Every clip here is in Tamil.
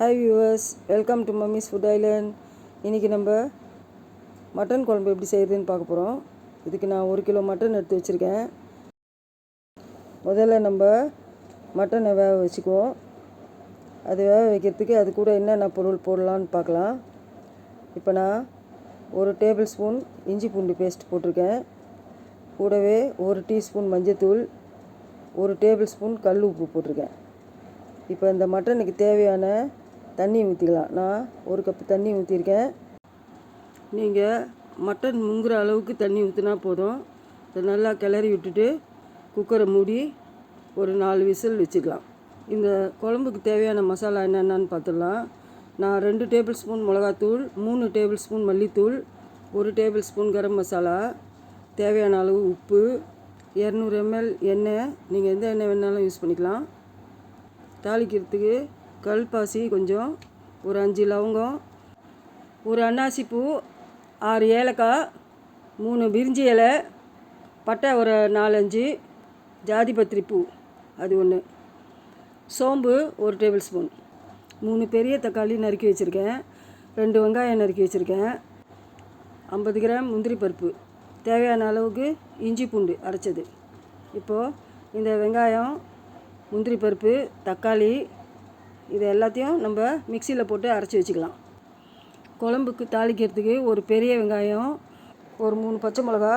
Hi viewers welcome to mummy's food island இன்றைக்கி நம்ம மட்டன் குழம்பு எப்படி செய்கிறதுன்னு பார்க்க போகிறோம் இதுக்கு நான் ஒரு கிலோ மட்டன் எடுத்து வச்சுருக்கேன். முதல்ல நம்ம மட்டனை வேக வச்சுக்குவோம். அது வேக வைக்கிறதுக்கு அது கூட என்னென்ன பொருள் போடலான்னு பார்க்கலாம். இப்போ நான் ஒரு டேபிள் ஸ்பூன் இஞ்சி பூண்டு பேஸ்ட் போட்டிருக்கேன். கூடவே ஒரு டீஸ்பூன் மஞ்சத்தூள் ஒரு டேபிள் ஸ்பூன் கல் உப்பு போட்டிருக்கேன். இப்போ இந்த மட்டனுக்கு தேவையான தண்ணி ஊற்றிக்கலாம் நான் ஒரு கப்பு தண்ணி ஊற்றிருக்கேன் நீங்கள் மட்டன் முங்குற அளவுக்கு தண்ணி ஊற்றினா போதும். இதை நல்லா கிளறி விட்டுட்டு குக்கரை மூடி ஒரு நாலு விசில் வச்சுக்கலாம். இந்த குழம்புக்கு தேவையான மசாலா என்னென்னு பார்த்துடலாம் நான் ரெண்டு டேபிள் ஸ்பூன் மிளகாத்தூள் மூணு டேபிள் ஸ்பூன் மல்லித்தூள் ஒரு டேபிள் ஸ்பூன் கரம் மசாலா தேவையான அளவு உப்பு இரநூறு எம்எல் எண்ணெய். நீங்கள் எந்த எண்ணெய் வேணாலும் யூஸ் பண்ணிக்கலாம். தாளிக்கிறதுக்கு கல்பாசி கொஞ்சம் ஒரு அஞ்சு லவங்கம் ஒரு அன்னாசி பூ ஆறு ஏலக்காய் மூணு பிரிஞ்சி இலை பட்டை ஒரு நாலஞ்சு ஜாதிபத்திரி பூ அது ஒன்று சோம்பு ஒரு டேபிள் ஸ்பூன். மூணு பெரிய தக்காளி நறுக்கி வச்சுருக்கேன். ரெண்டு வெங்காயம் நறுக்கி வச்சுருக்கேன். ஐம்பது கிராம் முந்திரி பருப்பு. தேவையான அளவுக்கு இஞ்சி பூண்டு அரைச்சது. இப்போது இந்த வெங்காயம் முந்திரி பருப்பு தக்காளி இது எல்லாத்தையும் நம்ம மிக்சியில் போட்டு அரைச்சி வச்சுக்கலாம். குழம்புக்கு தாளிக்கிறதுக்கு ஒரு பெரிய வெங்காயம் ஒரு மூணு பச்சை மிளகா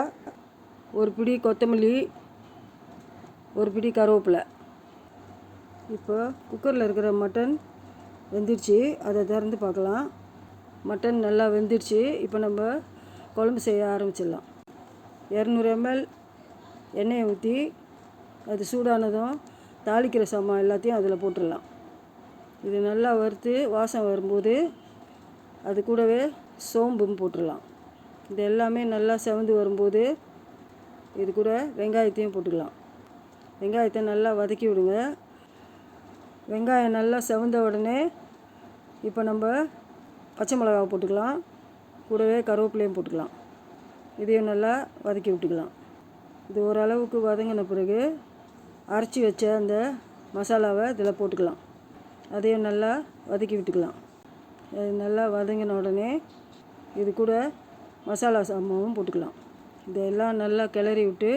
ஒரு பிடி கொத்தமல்லி ஒரு பிடி கருவேப்பிலை. இப்போ குக்கரில் இருக்கிற மட்டன் வெந்துடுச்சு அதை திறந்து பார்க்கலாம். மட்டன் நல்லா வெந்துடுச்சு இப்போ நம்ம குழம்பு செய்ய ஆரம்பிச்சிடலாம். இரநூறு எம்எல் எண்ணெயை ஊற்றி அது சூடானதும் தாளிக்கிற சாமான் எல்லாத்தையும் அதில் போட்டுடலாம். இது நல்லா வறுத்து வாசம் வரும்போது அது கூடவே சோம்பும் போட்டுடலாம். இது எல்லாமே நல்லா செவந்து வரும்போது இது கூட வெங்காயத்தையும் போட்டுக்கலாம். வெங்காயத்தை நல்லா வதக்கி விடுங்க. வெங்காயம் நல்லா செவந்த உடனே இப்போ நம்ம பச்சை மிளகாவை போட்டுக்கலாம். கூடவே கருவேப்பிலையும் போட்டுக்கலாம். இதையும் நல்லா வதக்கி விட்டுக்கலாம். இது ஓரளவுக்கு வதங்கின பிறகு அரைச்சி வச்ச அந்த மசாலாவை இதில் போட்டுக்கலாம். அதையும் நல்லா வதக்கி விட்டுக்கலாம். அது நல்லா வதங்கின உடனே இது கூட மசாலா சாமாவும் போட்டுக்கலாம். இதெல்லாம் நல்லா கிளறி விட்டு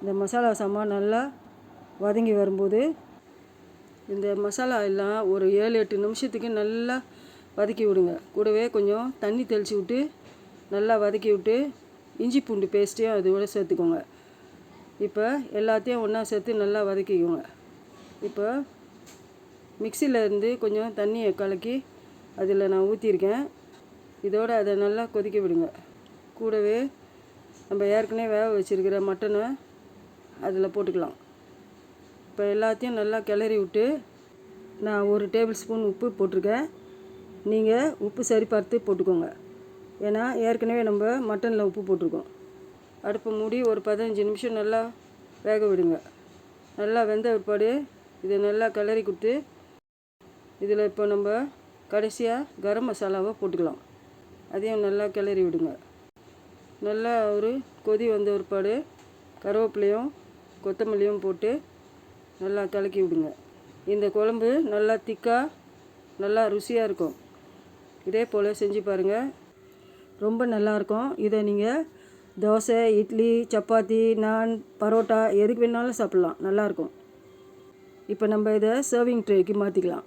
இந்த மசாலா சாமான் நல்லா வதங்கி வரும்போது இந்த மசாலா எல்லாம் ஒரு ஏழு எட்டு நிமிஷத்துக்கு நல்லா வதக்கி விடுங்க. கூடவே கொஞ்சம் தண்ணி தெளித்து விட்டு நல்லா வதக்கி விட்டு இஞ்சி பூண்டு பேஸ்ட்டையும் அது கூட சேர்த்துக்கோங்க. இப்போ எல்லாத்தையும் ஒன்றா சேர்த்து நல்லா வதக்கிக்கோங்க. இப்போ மிக்சியில் இருந்து கொஞ்சம் தண்ணியை கலக்கி அதில் நான் ஊற்றிருக்கேன். இதோடு அதை நல்லா கொதிக்க விடுங்க. கூடவே நம்ம ஏற்கனவே வேக வச்சுருக்கிற மட்டனை அதில் போட்டுக்கலாம். இப்போ எல்லாத்தையும் நல்லா கிளறி விட்டு நான் ஒரு டேபிள் ஸ்பூன் உப்பு போட்டிருக்கேன். நீங்கள் உப்பு சரி பார்த்து போட்டுக்கோங்க. ஏன்னா ஏற்கனவே நம்ம மட்டனில் உப்பு போட்டிருக்கோம். அடுப்பை மூடி ஒரு பதினஞ்சு நிமிஷம் நல்லா வேக விடுங்க. நல்லா வெந்த பிற்பாடு இதை நல்லா கிளறி கொடுத்து இதில் இப்போ நம்ம கடைசியாக கரம் மசாலாவை போட்டுக்கலாம். அதையும் நல்லா கிளறி விடுங்க. நல்லா ஒரு கொதி வந்த பிற்பாடு கருவேப்பிலையும் கொத்தமல்லியும் போட்டு நல்லா கலக்கி விடுங்க. இந்த குழம்பு நல்லா திக்காக நல்லா ருசியாக இருக்கும். இதே போல் செஞ்சு பாருங்கள் ரொம்ப நல்லாயிருக்கும் இதை நீங்கள் தோசை இட்லி சப்பாத்தி நான் பரோட்டா எதுக்கு வேணாலும் சாப்பிட்லாம். நல்லாயிருக்கும் இப்போ நம்ம இதை சர்விங் ட்ரேக்கு மாற்றிக்கலாம்